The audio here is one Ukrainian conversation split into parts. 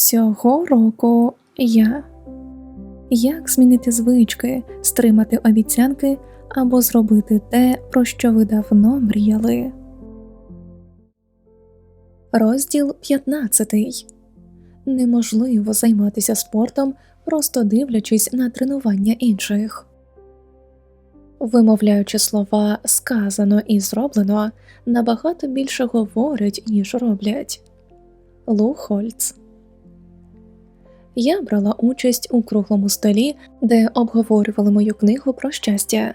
Цього року я. Як змінити звички, стримати обіцянки або зробити те, про що ви давно мріяли. Розділ 15. Неможливо займатися спортом, просто дивлячись на тренування інших. Вимовляючи слова сказано і зроблено, набагато більше говорять, ніж роблять. Лу Хольц я брала участь у круглому столі, де обговорювали мою книгу про щастя.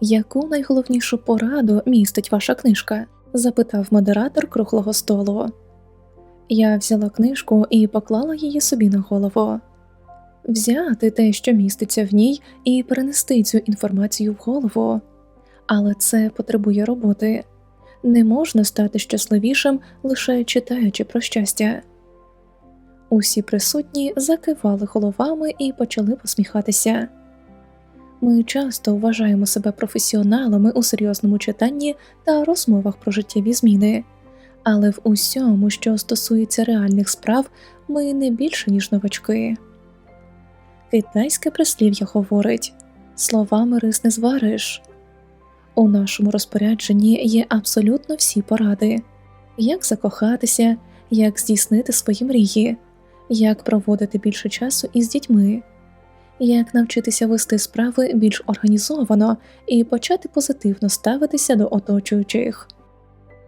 Яку найголовнішу пораду містить ваша книжка? запитав модератор круглого столу. Я взяла книжку і поклала її собі на голову. Взяти те, що міститься в ній, і перенести цю інформацію в голову, але це потребує роботи. Не можна стати щасливішим лише читаючи про щастя. Усі присутні закивали головами і почали посміхатися. Ми часто вважаємо себе професіоналами у серйозному читанні та розмовах про життєві зміни, але в усьому, що стосується реальних справ, ми не більше, ніж новачки. Китайське прислів'я говорить словами рис не звариш. У нашому розпорядженні є абсолютно всі поради як закохатися, як здійснити свої мрії як проводити більше часу із дітьми, як навчитися вести справи більш організовано і почати позитивно ставитися до оточуючих.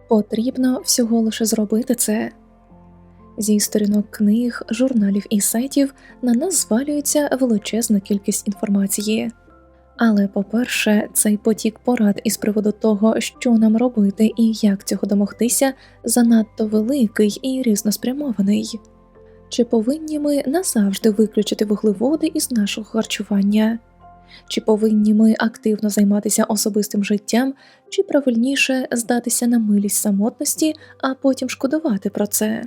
Потрібно всього лише зробити це. Зі сторінок книг, журналів і сайтів на нас звалюється величезна кількість інформації. Але, по-перше, цей потік порад із приводу того, що нам робити і як цього домогтися, занадто великий і різноспрямований. Чи повинні ми назавжди виключити вуглеводи із нашого харчування? Чи повинні ми активно займатися особистим життям, чи правильніше здатися на милість самотності, а потім шкодувати про це?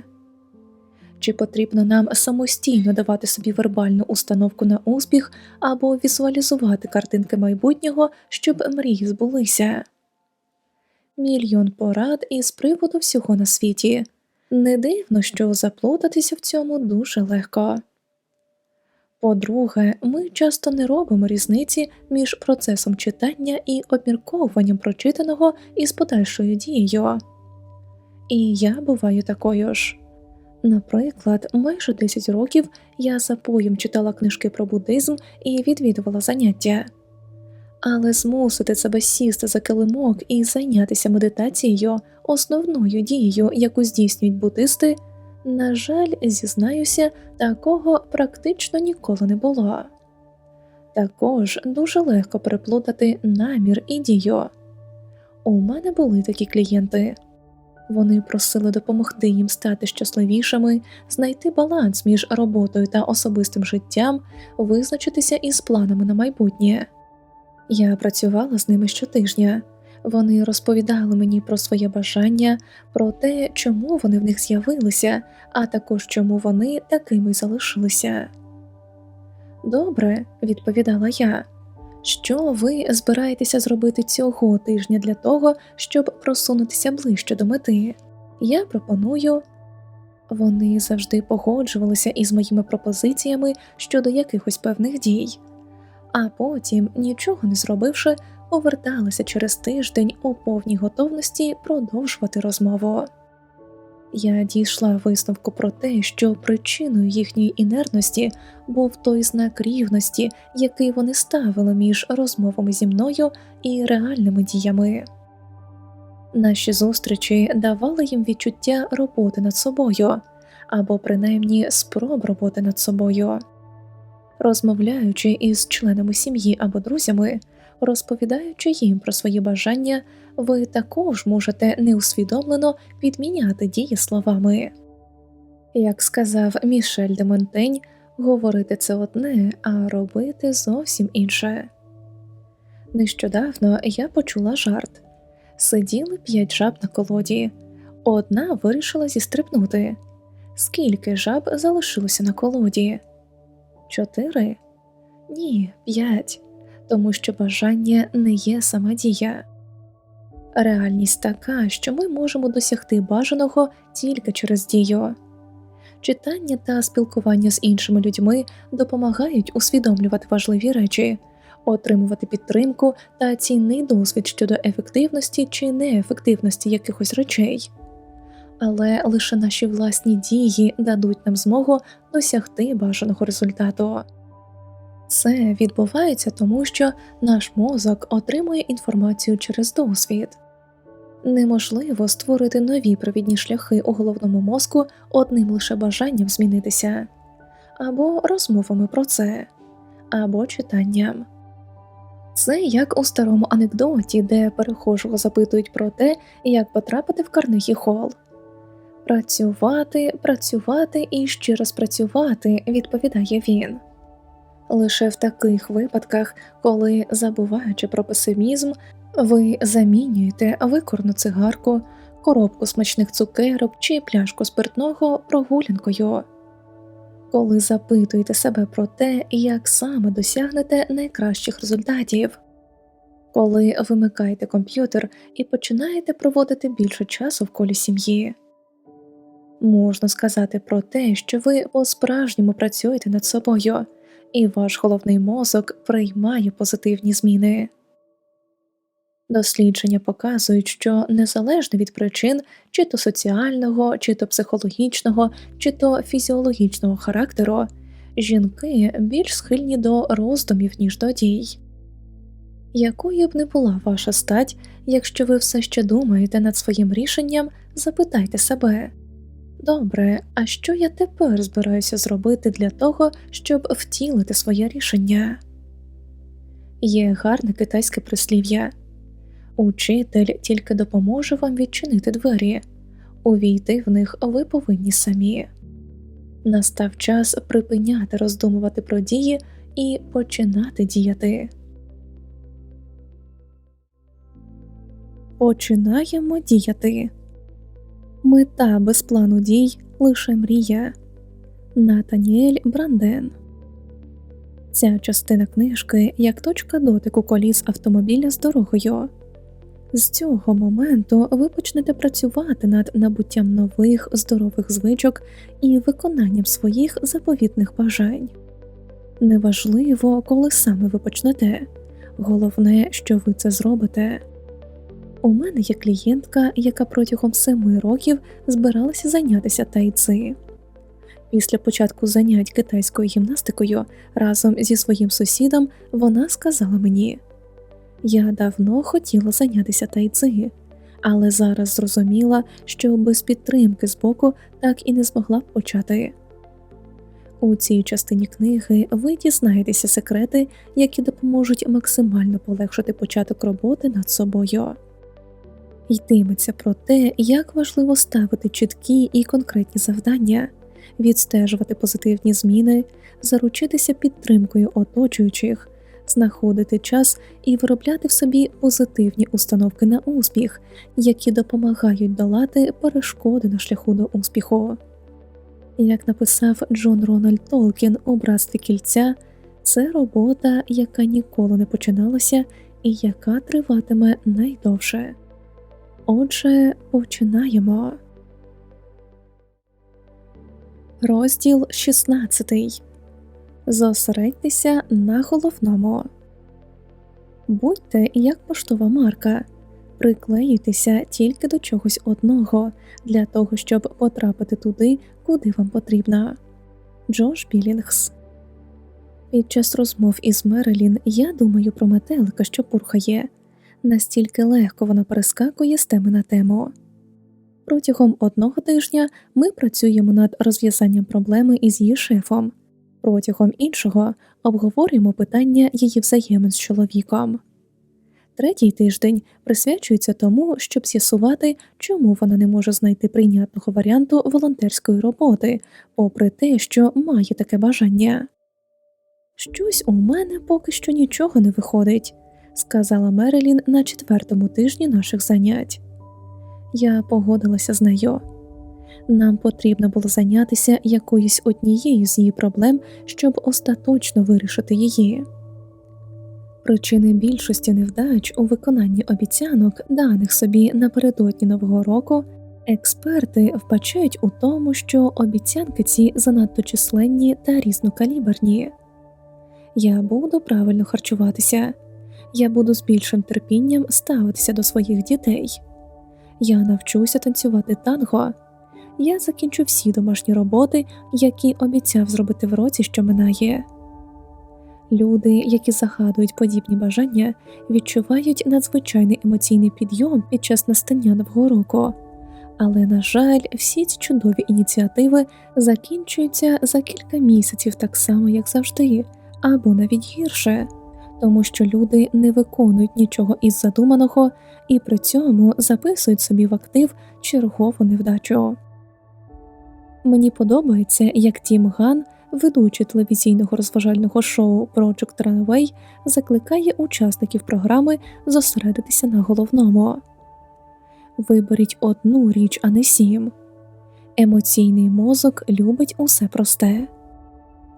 Чи потрібно нам самостійно давати собі вербальну установку на успіх або візуалізувати картинки майбутнього, щоб мрії збулися? Мільйон порад із приводу всього на світі. Не дивно, що заплутатися в цьому дуже легко. По-друге, ми часто не робимо різниці між процесом читання і обмірковуванням прочитаного із подальшою дією. І я буваю такою ж. Наприклад, майже 10 років я запоєм читала книжки про буддизм і відвідувала заняття але змусити себе сісти за килимок і зайнятися медитацією, основною дією, яку здійснюють буддисти, на жаль, зізнаюся, такого практично ніколи не було. Також дуже легко переплутати намір і дію. У мене були такі клієнти. Вони просили допомогти їм стати щасливішими, знайти баланс між роботою та особистим життям, визначитися із планами на майбутнє. Я працювала з ними щотижня, вони розповідали мені про своє бажання, про те, чому вони в них з'явилися, а також чому вони такими залишилися. Добре, відповідала я. Що ви збираєтеся зробити цього тижня для того, щоб просунутися ближче до мети? Я пропоную. Вони завжди погоджувалися із моїми пропозиціями щодо якихось певних дій а потім, нічого не зробивши, поверталися через тиждень у повній готовності продовжувати розмову. Я дійшла висновку про те, що причиною їхньої інертності був той знак рівності, який вони ставили між розмовами зі мною і реальними діями. Наші зустрічі давали їм відчуття роботи над собою або принаймні спроб роботи над собою розмовляючи із членами сім'ї або друзями, розповідаючи їм про свої бажання, ви також можете неусвідомлено підміняти дії словами. Як сказав Мішель де Монтень, говорити це одне, а робити зовсім інше. Нещодавно я почула жарт сиділи п'ять жаб на колоді, одна вирішила зістрибнути. Скільки жаб залишилося на колоді? Чотири? Ні, п'ять, тому що бажання не є сама дія. Реальність така, що ми можемо досягти бажаного тільки через дію. Читання та спілкування з іншими людьми допомагають усвідомлювати важливі речі, отримувати підтримку та цінний досвід щодо ефективності чи неефективності якихось речей. Але лише наші власні дії дадуть нам змогу досягти бажаного результату. Це відбувається тому, що наш мозок отримує інформацію через досвід. Неможливо створити нові провідні шляхи у головному мозку одним лише бажанням змінитися, або розмовами про це, або читанням. Це як у старому анекдоті, де перехожого запитують про те, як потрапити в Карнегі Холл. Працювати, працювати і ще раз працювати, відповідає він. Лише в таких випадках, коли, забуваючи про песимізм, ви замінюєте викорну цигарку, коробку смачних цукерок чи пляшку спиртного прогулянкою. Коли запитуєте себе про те, як саме досягнете найкращих результатів, коли вимикаєте комп'ютер і починаєте проводити більше часу в колі сім'ї, можна сказати про те, що ви по справжньому працюєте над собою, і ваш головний мозок приймає позитивні зміни. Дослідження показують, що незалежно від причин, чи то соціального, чи то психологічного, чи то фізіологічного характеру, жінки більш схильні до роздумів, ніж до дій. Якою б не була ваша стать, якщо ви все ще думаєте над своїм рішенням, запитайте себе добре, а що я тепер збираюся зробити для того, щоб втілити своє рішення? Є гарне китайське прислів'я. Учитель тільки допоможе вам відчинити двері, увійти в них ви повинні самі. Настав час припиняти роздумувати про дії і починати діяти. Починаємо діяти. Мета без плану дій лише мрія. Натаніель Бранден Ця частина книжки як точка дотику коліс автомобіля з дорогою. З цього моменту ви почнете працювати над набуттям нових здорових звичок і виконанням своїх заповітних бажань. Неважливо, коли саме ви почнете, головне, що ви це зробите. У мене є клієнтка, яка протягом семи років збиралася зайнятися тайци. Після початку занять китайською гімнастикою разом зі своїм сусідом вона сказала мені. Я давно хотіла зайнятися тайци, але зараз зрозуміла, що без підтримки з боку так і не змогла б почати. У цій частині книги ви дізнаєтеся секрети, які допоможуть максимально полегшити початок роботи над собою. Йтиметься про те, як важливо ставити чіткі і конкретні завдання, відстежувати позитивні зміни, заручитися підтримкою оточуючих знаходити час і виробляти в собі позитивні установки на успіх, які допомагають долати перешкоди на шляху до успіху. Як написав Джон Рональд Толкін у братстві кільця, це робота, яка ніколи не починалася і яка триватиме найдовше. Отже, починаємо. Розділ 16 Зосередьтеся на головному. Будьте як поштова марка, приклеюйтеся тільки до чогось одного для того, щоб потрапити туди, куди вам потрібно. Джош Білінгс Під час розмов із Мерелін я думаю про метелика, що пурхає, настільки легко вона перескакує з теми на тему. Протягом одного тижня ми працюємо над розв'язанням проблеми із її шефом. Протягом іншого обговорюємо питання її взаємин з чоловіком. Третій тиждень присвячується тому, щоб з'ясувати, чому вона не може знайти прийнятного варіанту волонтерської роботи, попри те, що має таке бажання. Щось у мене поки що нічого не виходить, сказала Мерелін на четвертому тижні наших занять. Я погодилася з нею. Нам потрібно було зайнятися якоюсь однією з її проблем, щоб остаточно вирішити її. Причини більшості невдач у виконанні обіцянок, даних собі напередодні нового року, Експерти вбачають у тому, що обіцянки ці занадто численні та різнокаліберні. Я буду правильно харчуватися, я буду з більшим терпінням ставитися до своїх дітей, я навчуся танцювати танго, я закінчу всі домашні роботи, які обіцяв зробити в році, що минає. Люди, які загадують подібні бажання, відчувають надзвичайний емоційний підйом під час настання нового року. Але, на жаль, всі ці чудові ініціативи закінчуються за кілька місяців так само, як завжди, або навіть гірше, тому що люди не виконують нічого із задуманого і при цьому записують собі в актив чергову невдачу. Мені подобається, як Тім Ган, ведучий телевізійного розважального шоу Project Runway, закликає учасників програми зосередитися на головному. Виберіть одну річ, а не сім. Емоційний мозок любить усе просте.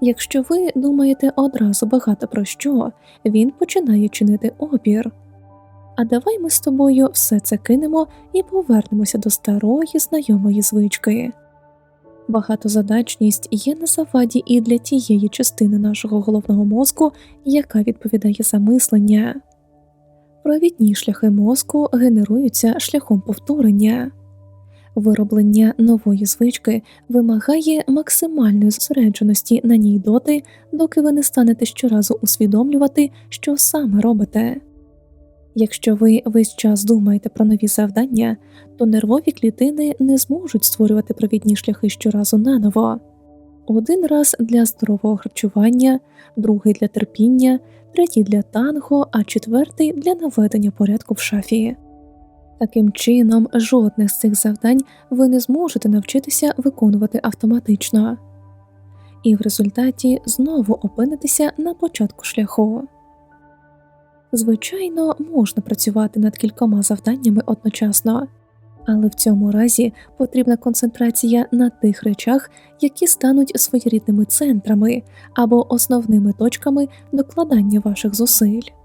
Якщо ви думаєте одразу багато про що, він починає чинити опір. А давай ми з тобою все це кинемо і повернемося до старої знайомої звички. Багатозадачність є на заваді і для тієї частини нашого головного мозку, яка відповідає за мислення. Провідні шляхи мозку генеруються шляхом повторення. Вироблення нової звички вимагає максимальної зосередженості на ній доти, доки ви не станете щоразу усвідомлювати, що саме робите. Якщо ви весь час думаєте про нові завдання, то нервові клітини не зможуть створювати провідні шляхи щоразу наново. Один раз для здорового харчування, другий для терпіння, третій для танго, а четвертий для наведення порядку в шафі. Таким чином, жодних з цих завдань ви не зможете навчитися виконувати автоматично, і в результаті знову опинитеся на початку шляху. Звичайно, можна працювати над кількома завданнями одночасно, але в цьому разі потрібна концентрація на тих речах, які стануть своєрідними центрами або основними точками докладання ваших зусиль.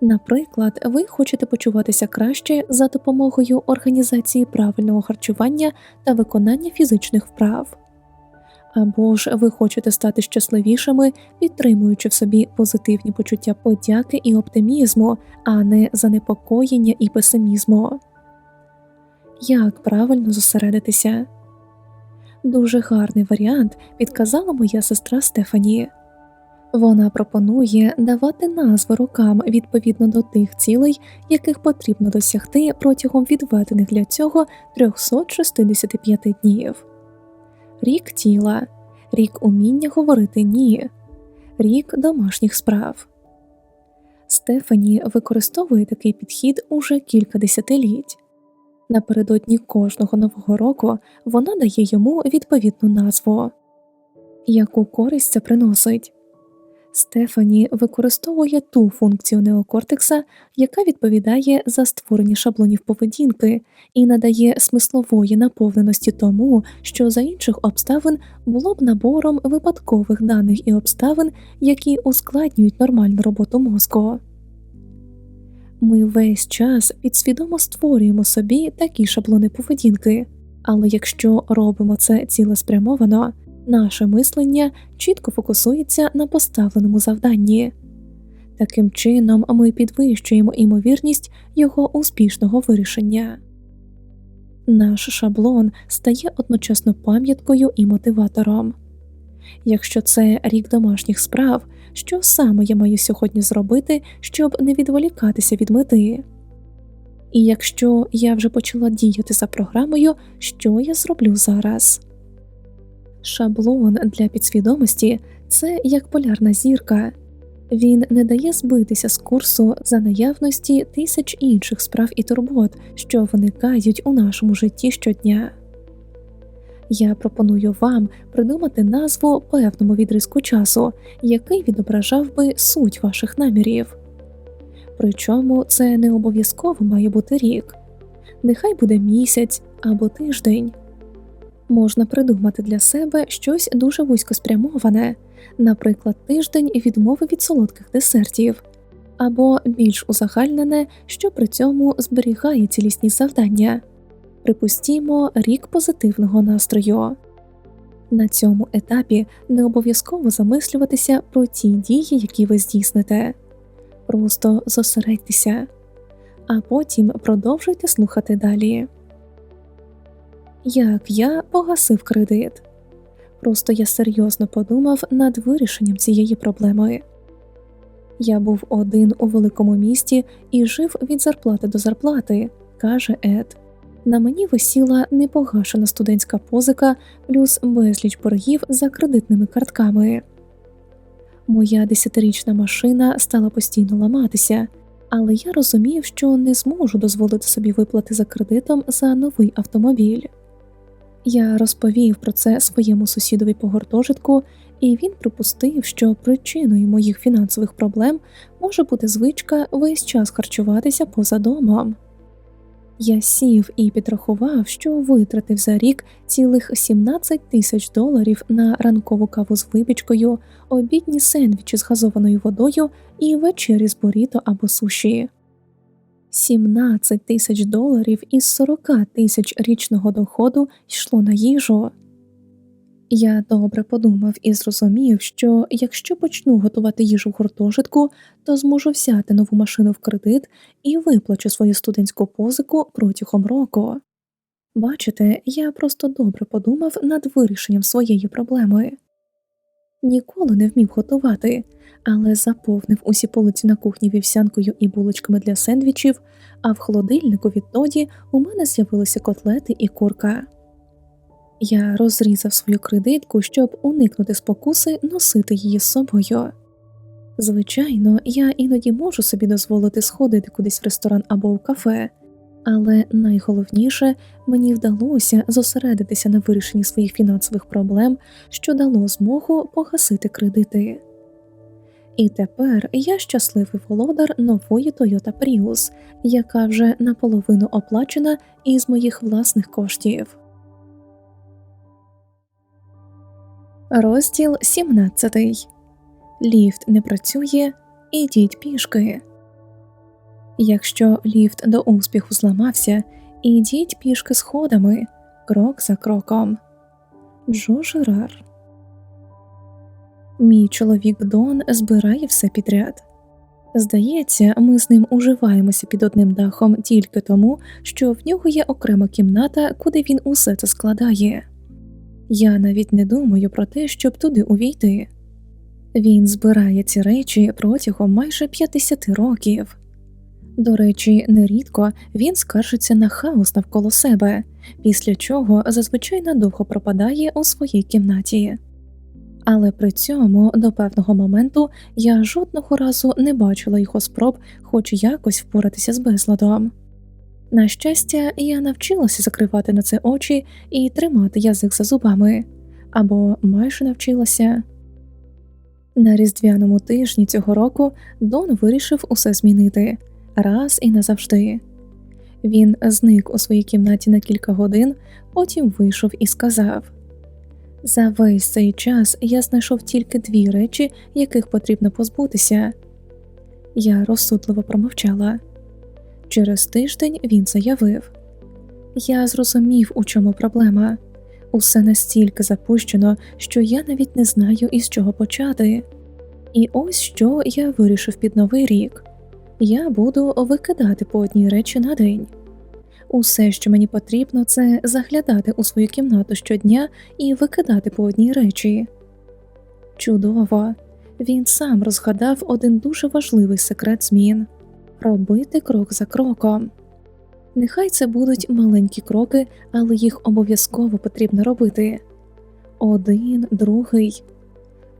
Наприклад, ви хочете почуватися краще за допомогою організації правильного харчування та виконання фізичних вправ. Або ж ви хочете стати щасливішими, підтримуючи в собі позитивні почуття подяки і оптимізму, а не занепокоєння і песимізму. Як правильно зосередитися? Дуже гарний варіант підказала моя сестра Стефані. Вона пропонує давати назви рокам відповідно до тих цілей, яких потрібно досягти протягом відведених для цього 365 днів рік тіла, рік уміння говорити ні, рік домашніх справ. Стефані використовує такий підхід уже кілька десятиліть. Напередодні кожного нового року вона дає йому відповідну назву, яку користь це приносить. Стефані використовує ту функцію неокортекса, яка відповідає за створення шаблонів поведінки і надає смислової наповненості тому, що за інших обставин було б набором випадкових даних і обставин, які ускладнюють нормальну роботу мозку. Ми весь час підсвідомо створюємо собі такі шаблони поведінки, але якщо робимо це цілеспрямовано, наше мислення чітко фокусується на поставленому завданні. Таким чином, ми підвищуємо імовірність його успішного вирішення. Наш шаблон стає одночасно пам'яткою і мотиватором. Якщо це рік домашніх справ, що саме я маю сьогодні зробити, щоб не відволікатися від мети? І якщо я вже почала діяти за програмою, що я зроблю зараз? Шаблон для підсвідомості це як полярна зірка, він не дає збитися з курсу за наявності тисяч інших справ і турбот, що виникають у нашому житті щодня. Я пропоную вам придумати назву певному відрізку часу, який відображав би суть ваших намірів. Причому це не обов'язково має бути рік, нехай буде місяць або тиждень можна придумати для себе щось дуже вузькоспрямоване, наприклад, тиждень відмови від солодких десертів, або більш узагальнене, що при цьому зберігає цілісні завдання, Припустімо рік позитивного настрою. На цьому етапі не обов'язково замислюватися про ті дії, які ви здійсните. Просто зосередьтеся, а потім продовжуйте слухати далі. Як я погасив кредит. Просто я серйозно подумав над вирішенням цієї проблеми. Я був один у великому місті і жив від зарплати до зарплати, каже Ед. На мені висіла непогашена студентська позика плюс безліч боргів за кредитними картками. Моя десятирічна машина стала постійно ламатися, але я розумів, що не зможу дозволити собі виплати за кредитом за новий автомобіль. Я розповів про це своєму сусідові по гуртожитку, і він припустив, що причиною моїх фінансових проблем може бути звичка весь час харчуватися поза домом. Я сів і підрахував, що витратив за рік цілих 17 тисяч доларів на ранкову каву з випічкою, обідні сендвічі з газованою водою і вечері з боріто або суші. 17 тисяч доларів із 40 тисяч річного доходу йшло на їжу. Я добре подумав і зрозумів, що якщо почну готувати їжу в гуртожитку, то зможу взяти нову машину в кредит і виплачу свою студентську позику протягом року. Бачите, я просто добре подумав над вирішенням своєї проблеми. Ніколи не вмів готувати, але заповнив усі полиці на кухні вівсянкою і булочками для сендвічів, а в холодильнику відтоді у мене з'явилися котлети і курка. Я розрізав свою кредитку, щоб уникнути спокуси носити її з собою. Звичайно, я іноді можу собі дозволити сходити кудись в ресторан або в кафе, але найголовніше мені вдалося зосередитися на вирішенні своїх фінансових проблем, що дало змогу погасити кредити. І тепер я щасливий володар нової Toyota Prius, яка вже наполовину оплачена із моїх власних коштів. Розділ 17. Ліфт не працює. Ідіть пішки. Якщо ліфт до успіху зламався, ідіть пішки сходами, крок за кроком. Джо Жерар Мій чоловік Дон збирає все підряд. Здається, ми з ним уживаємося під одним дахом тільки тому, що в нього є окрема кімната, куди він усе це складає. Я навіть не думаю про те, щоб туди увійти. Він збирає ці речі протягом майже 50 років. До речі, нерідко він скаржиться на хаос навколо себе, після чого зазвичай надовго пропадає у своїй кімнаті. Але при цьому до певного моменту я жодного разу не бачила його спроб хоч якось впоратися з безладом. На щастя, я навчилася закривати на це очі і тримати язик за зубами або майже навчилася. На різдвяному тижні цього року Дон вирішив усе змінити раз і назавжди. Він зник у своїй кімнаті на кілька годин, потім вийшов і сказав За весь цей час я знайшов тільки дві речі, яких потрібно позбутися. Я розсудливо промовчала. Через тиждень він заявив Я зрозумів, у чому проблема. Усе настільки запущено, що я навіть не знаю, із чого почати. І ось що я вирішив під новий рік я буду викидати по одній речі на день. Усе, що мені потрібно, це заглядати у свою кімнату щодня і викидати по одній речі. Чудово! Він сам розгадав один дуже важливий секрет змін робити крок за кроком. Нехай це будуть маленькі кроки, але їх обов'язково потрібно робити один, другий.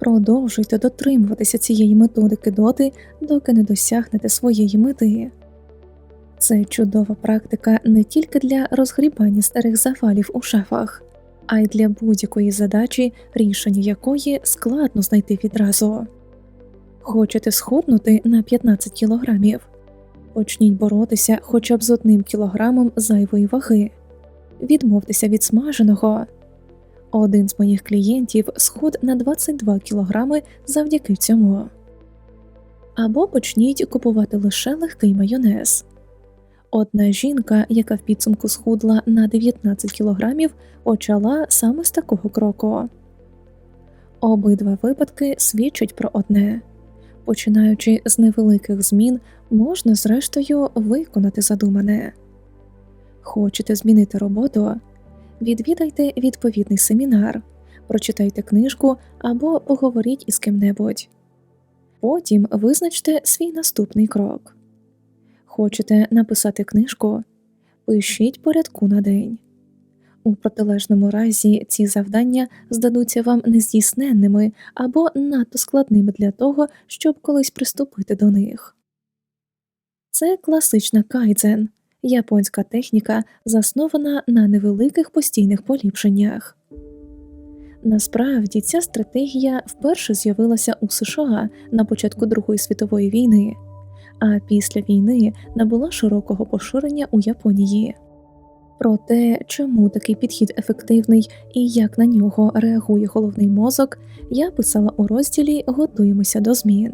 Продовжуйте дотримуватися цієї методики доти, доки не досягнете своєї мети. Це чудова практика не тільки для розгрібання старих завалів у шафах, а й для будь-якої задачі, рішення якої складно знайти відразу. Хочете схуднути на 15 кілограмів? Почніть боротися хоча б з одним кілограмом зайвої ваги, відмовтеся від смаженого. Один з моїх клієнтів сход на 22 кілограми завдяки цьому. Або почніть купувати лише легкий майонез. Одна жінка, яка в підсумку схудла на 19 кілограмів, почала саме з такого кроку. Обидва випадки свідчать про одне починаючи з невеликих змін, можна зрештою виконати задумане. Хочете змінити роботу? Відвідайте відповідний семінар, прочитайте книжку або поговоріть із ким-небудь. Потім визначте свій наступний крок. Хочете написати книжку? Пишіть порядку на день. У протилежному разі ці завдання здадуться вам нездійсненними або надто складними для того, щоб колись приступити до них. Це класична кайдзен, японська техніка, заснована на невеликих постійних поліпшеннях. Насправді ця стратегія вперше з'явилася у США на початку Другої світової війни, а після війни набула широкого поширення у Японії. Про те, чому такий підхід ефективний і як на нього реагує головний мозок, я писала у розділі Готуємося до змін.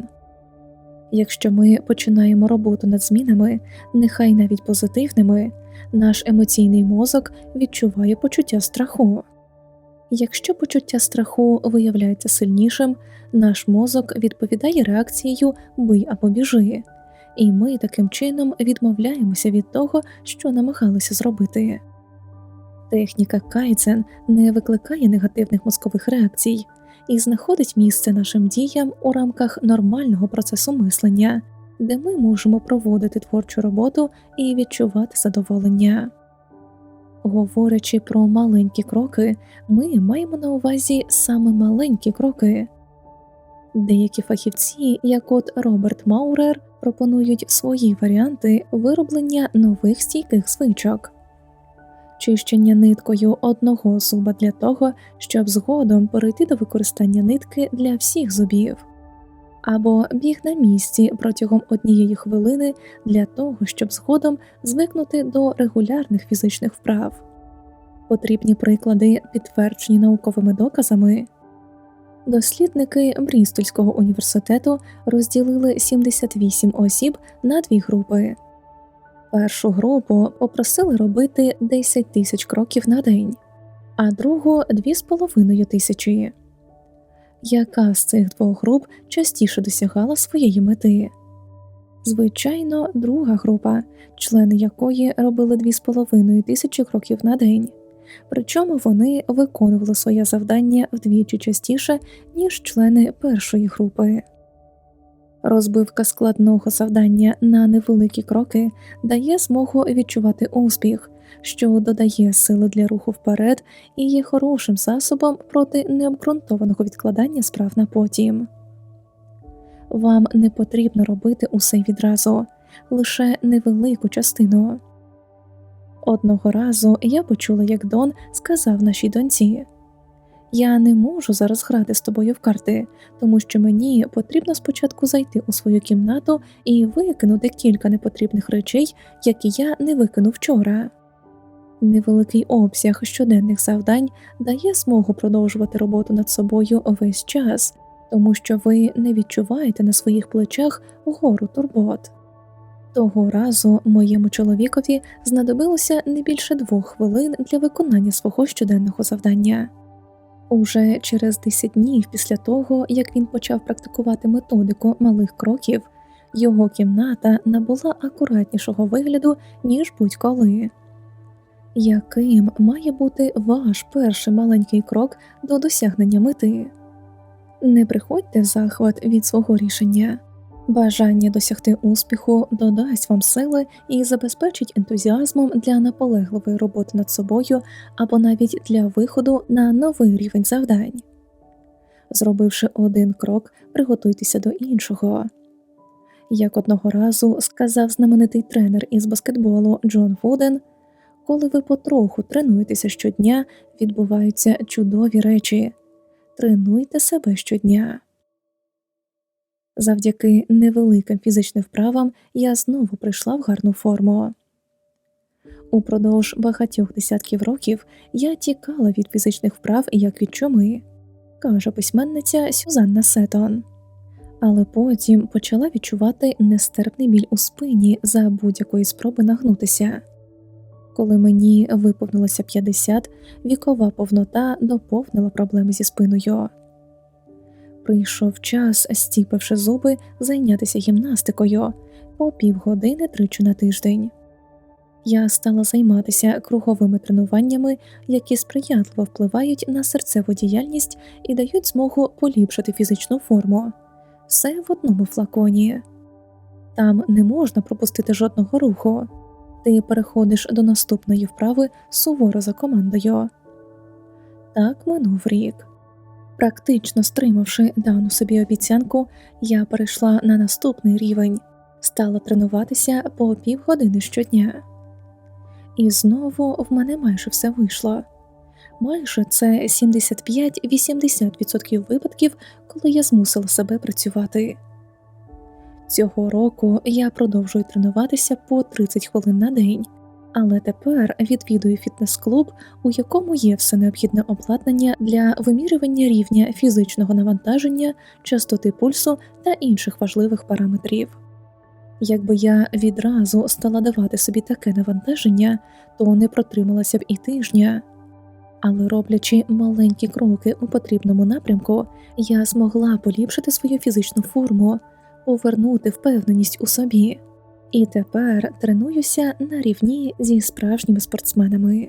Якщо ми починаємо роботу над змінами, нехай навіть позитивними, наш емоційний мозок відчуває почуття страху. Якщо почуття страху виявляється сильнішим, наш мозок відповідає реакцією бий або біжи, і ми таким чином відмовляємося від того, що намагалися зробити. Техніка Кайдзен не викликає негативних мозкових реакцій і знаходить місце нашим діям у рамках нормального процесу мислення, де ми можемо проводити творчу роботу і відчувати задоволення. Говорячи про маленькі кроки, ми маємо на увазі саме маленькі кроки. Деякі фахівці, як от Роберт Маурер, пропонують свої варіанти вироблення нових стійких звичок, чищення ниткою одного зуба для того, щоб згодом перейти до використання нитки для всіх зубів, або біг на місці протягом однієї хвилини для того, щоб згодом звикнути до регулярних фізичних вправ. Потрібні приклади, підтверджені науковими доказами. Дослідники Брістольського університету розділили 78 осіб на дві групи. Першу групу попросили робити 10 тисяч кроків на день, а другу 2,5 тисячі. Яка з цих двох груп частіше досягала своєї мети? Звичайно, друга група, члени якої робили 2,5 тисячі кроків на день причому вони виконували своє завдання вдвічі частіше, ніж члени першої групи. Розбивка складного завдання на невеликі кроки дає змогу відчувати успіх, що додає сили для руху вперед і є хорошим засобом проти необґрунтованого відкладання справ на потім. Вам не потрібно робити усе відразу, лише невелику частину. Одного разу я почула, як Дон сказав нашій доньці Я не можу зараз грати з тобою в карти, тому що мені потрібно спочатку зайти у свою кімнату і викинути кілька непотрібних речей, які я не викинув вчора. Невеликий обсяг щоденних завдань дає змогу продовжувати роботу над собою весь час, тому що ви не відчуваєте на своїх плечах гору турбот. Того разу моєму чоловікові знадобилося не більше двох хвилин для виконання свого щоденного завдання. Уже через 10 днів після того, як він почав практикувати методику малих кроків, його кімната набула акуратнішого вигляду, ніж будь-коли. Яким має бути ваш перший маленький крок до досягнення мети? Не приходьте в захват від свого рішення. Бажання досягти успіху додасть вам сили і забезпечить ентузіазмом для наполегливої роботи над собою або навіть для виходу на новий рівень завдань. Зробивши один крок, приготуйтеся до іншого. Як одного разу сказав знаменитий тренер із баскетболу Джон Вуден, коли ви потроху тренуєтеся щодня, відбуваються чудові речі. Тренуйте себе щодня. Завдяки невеликим фізичним вправам я знову прийшла в гарну форму. Упродовж багатьох десятків років я тікала від фізичних вправ як від чуми, каже письменниця Сюзанна Сетон. але потім почала відчувати нестерпний біль у спині за будь-якої спроби нагнутися. Коли мені виповнилося 50, вікова повнота доповнила проблеми зі спиною. Прийшов час, стіпивши зуби, зайнятися гімнастикою по півгодини тричі на тиждень. Я стала займатися круговими тренуваннями, які сприятливо впливають на серцеву діяльність і дають змогу поліпшити фізичну форму. Все в одному флаконі. Там не можна пропустити жодного руху. Ти переходиш до наступної вправи суворо за командою. Так минув рік. Практично стримавши дану собі обіцянку, я перейшла на наступний рівень, стала тренуватися по півгодини щодня. І знову в мене майже все вийшло. Майже це 75-80% випадків, коли я змусила себе працювати. Цього року я продовжую тренуватися по 30 хвилин на день, але тепер відвідую фітнес-клуб, у якому є все необхідне обладнання для вимірювання рівня фізичного навантаження, частоти пульсу та інших важливих параметрів. Якби я відразу стала давати собі таке навантаження, то не протрималася б і тижня. Але роблячи маленькі кроки у потрібному напрямку, я змогла поліпшити свою фізичну форму, повернути впевненість у собі, і тепер тренуюся на рівні зі справжніми спортсменами.